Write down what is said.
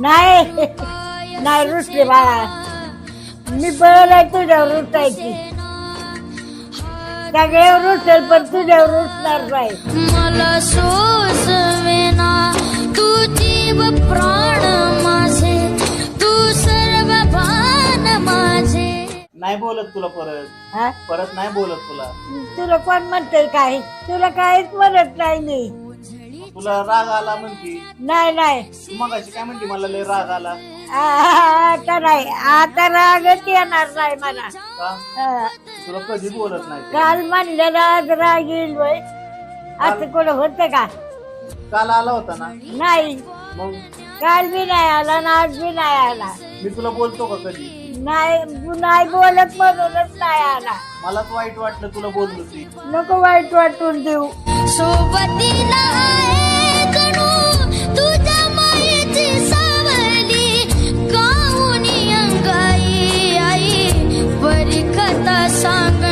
नाही. नाही रुसले बाळा. मी बरं आहे तुझ्यावर रुसायची. सगळ्यावर रुसेल पण तुझ्यावर रुसणार नाही. मला सोसवेना तू जीव प्राण माझे तू सर्व भान माझे. नाही बोलत तुला परत. हा? परत नाही बोलत तुला. तुला कोण म्हणते काय? तुला काहीच म्हणत नाही मी. तुला राग आला म्हणती? नाही नाही. तू मगाशी काय म्हणते? मला लय राग आला. आ- आता नाही. आता रागच येणार नाही मला. का? हा. तुला कधी बोलत नाही ते. काल म्हणलेला आज राग येईल बाई असं कोण होतं का? काल आला होता ना? नाही. मग? काल बी नाही आला ना आज बी नाही आला. मी तुला बोलतो का कधी? नाही नाही बोलत म्हणूनच नाही आला. मलाच वाईट वाटलं तुला बोललो ती. नको वाईट वाटून देऊ. सोबतीला sangre.